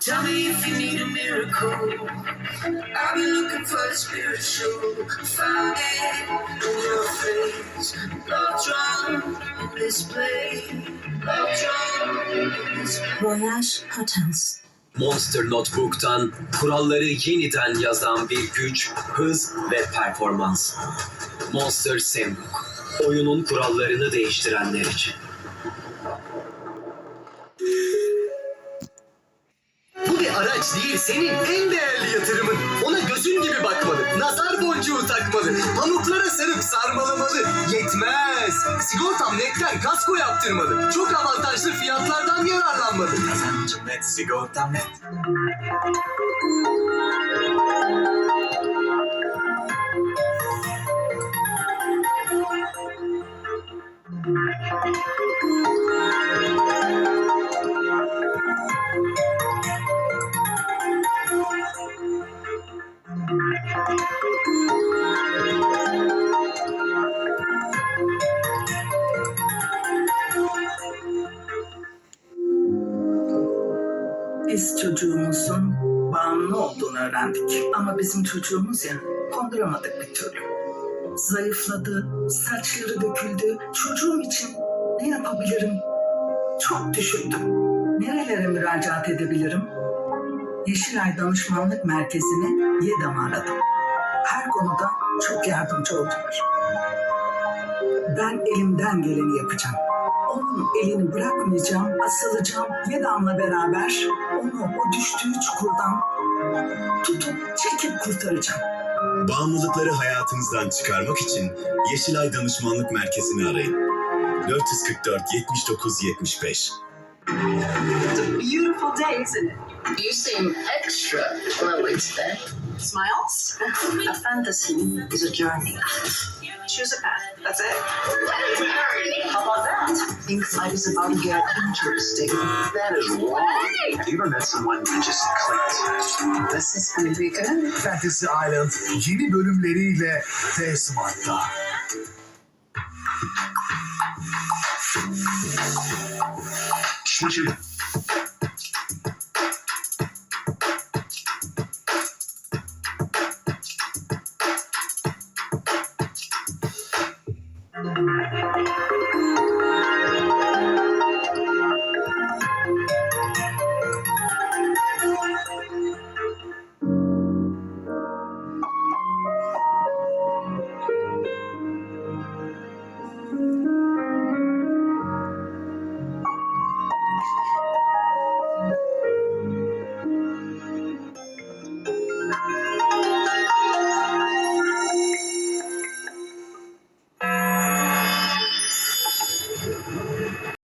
Tell me if you need a miracle. I've been looking for the spiritual. Found it in your face. Love Voyage Hotels. Monster Notebook'tan kuralları yeniden yazan bir güç, hız ve performans. Monster Samebook. Oyunun kurallarını değiştirenler için. Bu bir araç değil, senin en değerli yatırımın. Nazar boncuğu takmalı, pamuklara sarıp sarmalamalı. Yetmez. Sigortam netten kasko yaptırmalı. Çok avantajlı fiyatlardan yararlanmalı. Kazancım net, sigortam net. Biz çocuğumuzun bağımlı olduğunu öğrendik. Ama bizim çocuğumuz ya konduramadık bir türlü. Zayıfladı, saçları döküldü. Çocuğum için ne yapabilirim? Çok düşündüm. Nerelere müracaat edebilirim? Yeşilay Danışmanlık Merkezi'ni YEDAM'ı aradım. Her konuda çok yardımcı oldular. Ben elimden geleni yapacağım. Onun elini bırakmayacağım, asılacağım Yedam'la beraber onu o düştüğü çukurdan tutup çekip kurtaracağım. Bağımlılıkları hayatınızdan çıkarmak için Yeşilay Danışmanlık Merkezi'ni arayın. 444 79 75 It's a beautiful day, isn't it? You seem extra glowy today. Smiles? A fantasy is a journey. Choose a path. That's it. How about that? I think life is about to get interesting. That is wrong. Have you ever met someone who just clicked? This is gonna be good. Fantasy Island yeni bölümleriyle T-Smart'ta. Switch it.